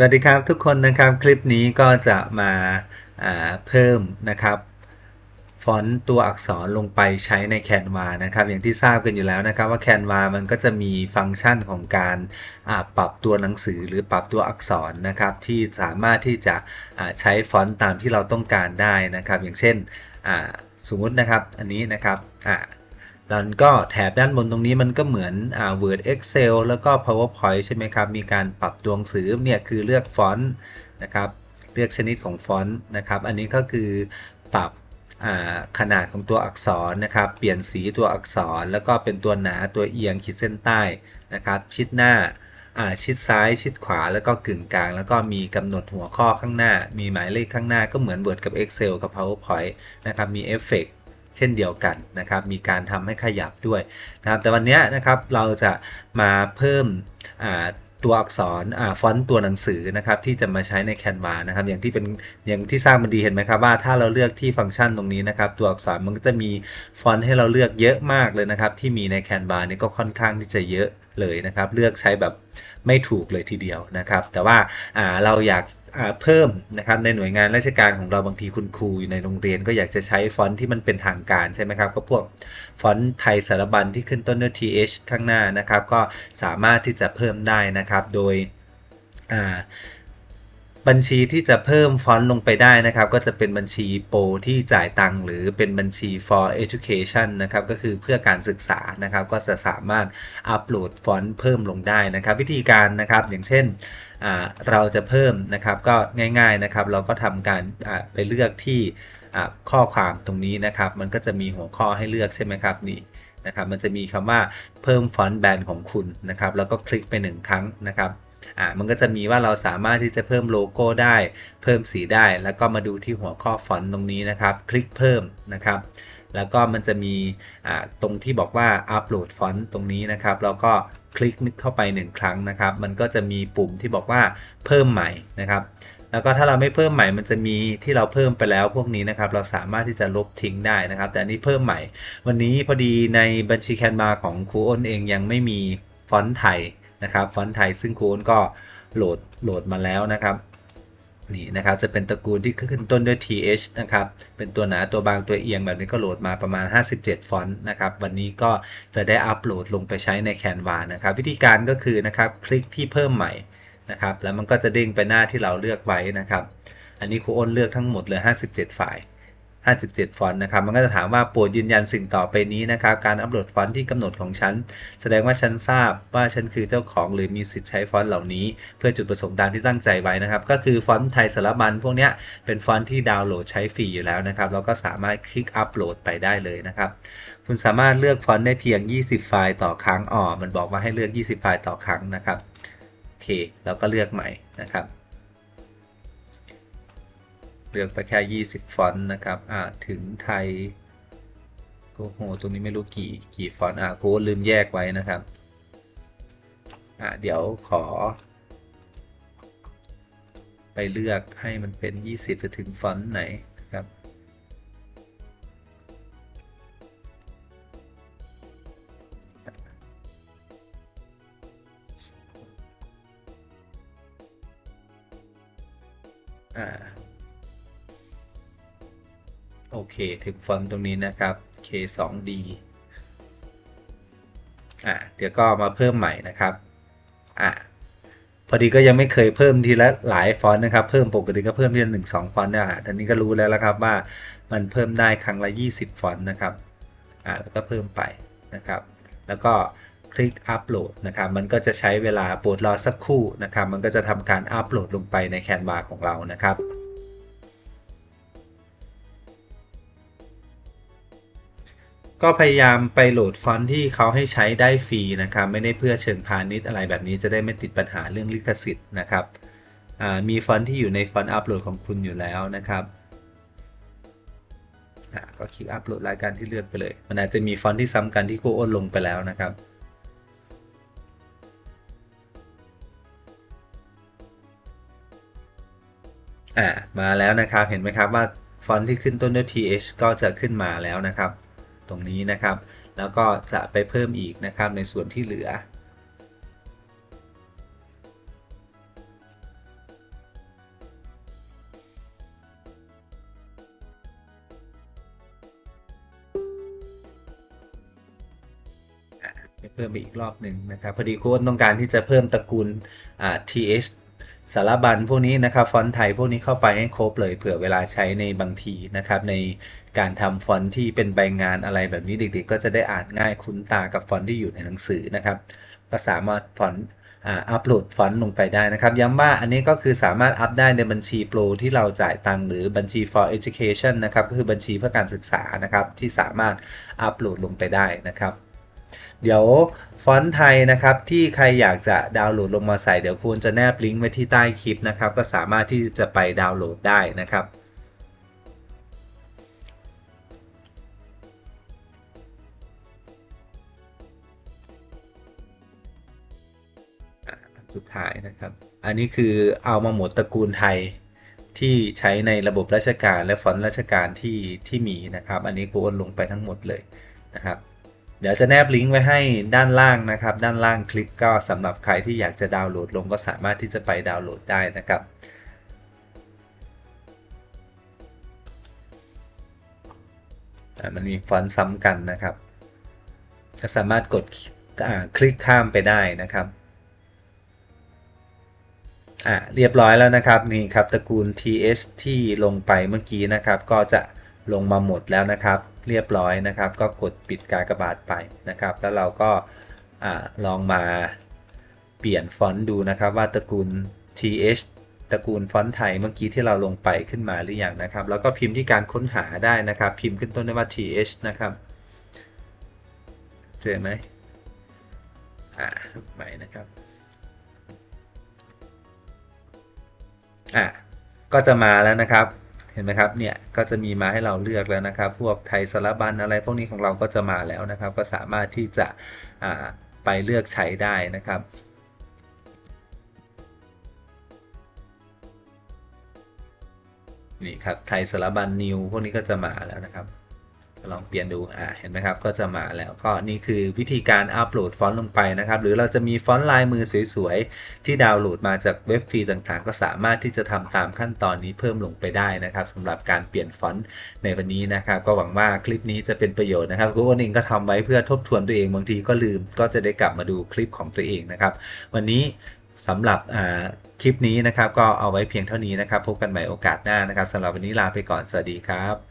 สวัสดีครับทุกคนนะครับคลิปนี้ก็จะมาาเพิ่มนะครับฟอนต์ตัวอักษรลงไปใช้ใน Canva นะครับอย่างที่ทราบกันอยู่แล้วนะครับว่า Canva มันก็จะมีฟังก์ชันของการาปรับตัวหนังสือหรือปรับตัวอักษรนะครับที่สามารถที่จะใช้ฟอนต์ตามที่เราต้องการได้นะครับ อย่างเช่นสมมตินะครับอันนี้นะครับอ่า แล้วก็แถบด้านบนตรงนี้มันก็เหมือนอ่า Word Excel แล้วก็ PowerPoint ใช่ไหมครับ มีการปรับตัวหนังสือเนี่ยคือเลือกฟอนต์นะครับเลือกชนิดของฟอนต์นะครับ อันนี้ก็คือปรับขนาดของตัวอักษรนะครับ เปลี่ยนสีตัวอักษร แล้วก็เป็นตัวหนาตัวเอียงขีดเส้นใต้นะครับ ชิดหน้าชิดซ้ายชิดขวาแล้วก็กึ่งกลาง แล้วก็มีกำหนดหัวข้อข้างหน้า มีหมายเลขข้างหน้าก็เหมือน Word กับ Excel กับ PowerPoint นะครับ มีเอฟเฟกต์ เช่นเดียวกันนะครับ มีการทำให้ขยับด้วยนะครับ แต่วันนี้นะครับเราจะมาเพิ่มตัวอักษรอฟอนต์ตัวหนังสือนะครับที่จะมาใช้ในแคนวานะครับ อย่างที่เป็นอย่างที่ทราบมันดีเห็นไหมครับว่าถ้าเราเลือกที่ฟังก์ชันตรงนี้นะครับ ตัวอักษรมันก็จะมีฟอนต์ให้เราเลือกเยอะมากเลยนะครับ ที่มีใน Canva นี่ก็ค่อนข้างที่จะเยอะ เลยนะครับ เลือกใช้แบบไม่ถูกเลยทีเดียวนะครับ แต่ว่าเราอยากาเพิ่มนะครับในหน่วยงานราชการของเราบางทีคุณครูอยู่ในโรงเรียน ก็อยากจะใช้ฟอนต์ที่มันเป็นทางการใช่ไหมครับก็พวกฟอนต์ไทยสารบัญที่ขึ้นต้นด้วย th ข้างหน้านะครับ ก็สามารถที่จะเพิ่มได้นะครับ โดยอ่า บัญชีที่จะเพิ่มฟอนต์ลงไปได้นะครับ ก็จะเป็นบัญชีโปรที่จ่ายตังค์หรือเป็นบัญชี for education นะครับ ก็คือเพื่อการศึกษานะครับ ก็จะสามารถอัปโหลดฟอนต์เพิ่มลงได้นะครับ วิธีการนะครับอย่างเช่นเราจะเพิ่มนะครับก็ง่าย ๆนะครับ เราก็ทำการไปเลือกที่ข้อความตรงนี้นะครับ มันก็จะมีหัวข้อให้เลือกใช่ไหมครับนี่นะครับ มันจะมีคำว่าเพิ่มฟอนต์แบรนด์ของคุณนะครับ แล้วก็คลิกไปหนึ่งครั้งนะครับ อ่ามันก็จะมีว่าเราสามารถที่จะเพิ่มโลโก้ได้ เพิ่มสีได้ แล้วก็มาดูที่หัวข้อฟอนต์ตรงนี้นะครับ คลิกเพิ่มนะครับ แล้วก็มันจะมีอ่าตรงที่บอกว่าอัปโหลดฟอนต์ตรงนี้นะครับแล้วก็คลิกนึกเข้าไป 1 ครั้งนะครับ มันก็จะมีปุ่มที่บอกว่าเพิ่มใหม่นะครับ แล้วก็ถ้าเราไม่เพิ่มใหม่ มันจะมีที่เราเพิ่มไปแล้วพวกนี้นะครับ เราสามารถที่จะลบทิ้งได้นะครับ แต่อันนี้เพิ่มใหม่ วันนี้พอดีในบัญชีแคนวาของครูอ้นเองยังไม่มีฟอนต์ไทย นะครับฟอนต์ไทยซึ่งครูอ้นก็โหลดโหลดมาแล้วนะครับนี่นะครับจะเป็นตระกูลที่ขึ้นต้นด้วย th นะครับ เป็นตัวหนาตัวบางตัวเอียงแบบนี้ก็โหลดมาประมาณ 57 ฟอนต์นะครับ วันนี้ก็จะได้อัปโหลดลงไปใช้ใน Canva นะครับ วิธีการก็คือนะครับคลิกที่เพิ่มใหม่นะครับ แล้วมันก็จะเด้งไปหน้าที่เราเลือกไว้นะครับ อันนี้ครูอ้นเลือกทั้งหมดเลย 57 ไฟล์ 57 ฟอนต์นะครับ มันก็จะถามว่าโปรดยืนยันสิ่งต่อไปนี้นะครับ การอัปโหลดฟอนต์ที่กำหนดของฉัน แสดงว่าฉันทราบว่าฉันคือเจ้าของหรือมีสิทธิ์ใช้ฟอนต์เหล่านี้ เพื่อจุดประสงค์ตามที่ตั้งใจไว้นะครับ ก็คือฟอนต์ไทยสารบัญพวกนี้เป็นฟอนต์ที่ดาวน์โหลดใช้ฟรีอยู่แล้วนะครับเราก็สามารถคลิกอัปโหลดไปได้เลยนะครับคุณสามารถเลือกฟอนต์ได้เพียง 20 ไฟล์ต่อครั้งอ๋อมันบอกว่าให้เลือก 20 ไฟล์ต่อครั้งนะครับโอเคแล้วก็เลือกใหม่นะครับ เลือกไปแค่ 20 ฟอนต์นะครับอ่าถึงไทยโอ้โหตรงนี้ไม่รู้กี่กี่ฟอนต์อ่าโค้ดลืมแยกไว้นะครับอ่าเดี๋ยวขอ ไปเลือกให้มันเป็น 20 จะถึงฟอนต์ไหนครับอ่า โอเค ถึงฟอนต์ตรงนี้นะครับ K2D อ่าเดี๋ยวก็มาเพิ่มใหม่นะครับ อ่าพอดีก็ยังไม่เคยเพิ่มทีละหลายฟอนต์นะครับ เพิ่มปกติก็เพิ่มทีละหนึ่งสองฟอนต์นะอะทีนี้ก็รู้แล้วละครับว่ามันเพิ่มได้ครั้งละ 20 ฟอนต์นะครับ อ่าแล้วก็เพิ่มไปนะครับ แล้วก็คลิกอัปโหลดนะครับ มันก็จะใช้เวลาโปรดรอสักครู่นะครับ มันก็จะทำการอัปโหลดลงไปใน Canva ของเรานะครับ ก็พยายามไปโหลดฟอนต์ที่เขาให้ใช้ได้ฟรีนะครับ ไม่ได้เพื่อเชิงพาณิชย์อะไรแบบนี้จะได้ไม่ติดปัญหาเรื่องลิขสิทธิ์นะครับมีฟอนต์ที่อยู่ในฟอนต์อัปโหลดของคุณอยู่แล้วนะครับก็คลิกอัปโหลดรายการที่เลือกไปเลย มันอาจจะมีฟอนต์ที่ซ้ำกันที่ครูอ้นลงไปแล้วนะครับอ่ามาแล้วนะครับเห็นไหมครับว่าฟอนต์ที่ขึ้นต้นด้วย th ก็จะขึ้นมาแล้วนะครับ ตรงนี้นะครับ แล้วก็จะไปเพิ่มอีกนะครับในส่วนที่เหลือ เพิ่มอีกรอบหนึ่งนะครับ พอดีโค้ดต้องการที่จะเพิ่มตระกูล th สารบัญพวกนี้นะครับฟอนต์ไทยพวกนี้เข้าไปให้ครบเลยเผื่อเวลาใช้ในบางทีนะครับในการทำฟอนต์ที่เป็นใบงานอะไรแบบนี้เด็กๆ ก็จะได้อ่านง่ายคุ้นตากับฟอนต์ที่อยู่ในหนังสือนะครับ ก็สามารถฟอนต์อัปโหลดฟอนต์ลงไปได้นะครับ ย้ำว่าอันนี้ก็คือสามารถอัพได้ในบัญชีโปรที่เราจ่ายตังค์หรือบัญชี for education นะครับก็คือบัญชีเพื่อการศึกษานะครับที่สามารถอัปโหลดลงไปได้นะครับ เดี๋ยวฟอนต์ไทยนะครับที่ใครอยากจะดาวน์โหลดลงมาใส่เดี๋ยวคุณจะแนบลิงก์ไว้ที่ใต้คลิปนะครับก็สามารถที่จะไปดาวน์โหลดได้นะครับสุดท้ายนะครับ อันนี้คือเอามาหมดตระกูลไทยที่ใช้ในระบบราชการและฟอนต์ราชการที่ที่มีนะครับ อันนี้กูโอนลงไปทั้งหมดเลยนะครับ เดี๋ยวจะแนบลิงก์ไว้ให้ด้านล่างนะครับ ด้านล่างคลิปก็สำหรับใครที่อยากจะดาวน์โหลดลงก็สามารถที่จะไปดาวน์โหลดได้นะครับอะมันมีฟอนต์ซ้ำกันนะครับ ก็สามารถกดอ่าคลิกข้ามไปได้นะครับอะเรียบร้อยแล้วนะครับนี่ครับตระกูล th ที่ลงไปเมื่อกี้นะครับ ก็จะลงมาหมดแล้วนะครับ เรียบร้อยนะครับ ก็กดปิดกากบาทไปนะครับ แล้วเราก็าลองมาเปลี่ยนฟอนต์ดูนะครับ ว่าตระกูล th ตระกูลฟอนต์ไทยเมื่อกี้ที่เราลงไปขึ้นมาหรือยังนะครับ แล้วก็พิมพ์ที่การค้นหาได้นะครับ พิมพ์ขึ้นต้นด้วยว่า th นะครับ เจอไหมอ่าใหม่นะครับอะก็จะมาแล้วนะครับ ห็นไหมครับเนี่ยก็จะมีมาให้เราเลือกแล้วนะครับ พวกไทยสารบัญอะไรพวกนี้ของเราก็จะมาแล้วนะครับ ก็สามารถที่จะไปเลือกใช้ได้นะครับนี่ครับไทยสารบัญนิวพวกนี้ก็จะมาแล้วนะครับ ลองเปลี่ยนดูอ่าเห็นไหมครับก็จะมาแล้วก็นี่คือวิธีการอัปโหลดฟอนต์ลงไปนะครับ หรือเราจะมีฟอนต์ลายมือสวยๆ ที่ดาวน์โหลดมาจากเว็บฟรีต่างๆ ก็สามารถที่จะทำตามขั้นตอนนี้เพิ่มลงไปได้นะครับสำหรับการเปลี่ยนฟอนต์ในวันนี้นะครับ ก็หวังว่าคลิปนี้จะเป็นประโยชน์นะครับกูเองก็ทำไว้เพื่อทบทวนตัวเองบางทีก็ลืม ก็จะได้กลับมาดูคลิปของตัวเองนะครับ วันนี้สำหรับอ่าคลิปนี้นะครับ ก็เอาไว้เพียงเท่านี้นะครับ พบกันใหม่โอกาสหน้านะครับสำหรับวันนี้ลาไปก่อนสวัสดีครับ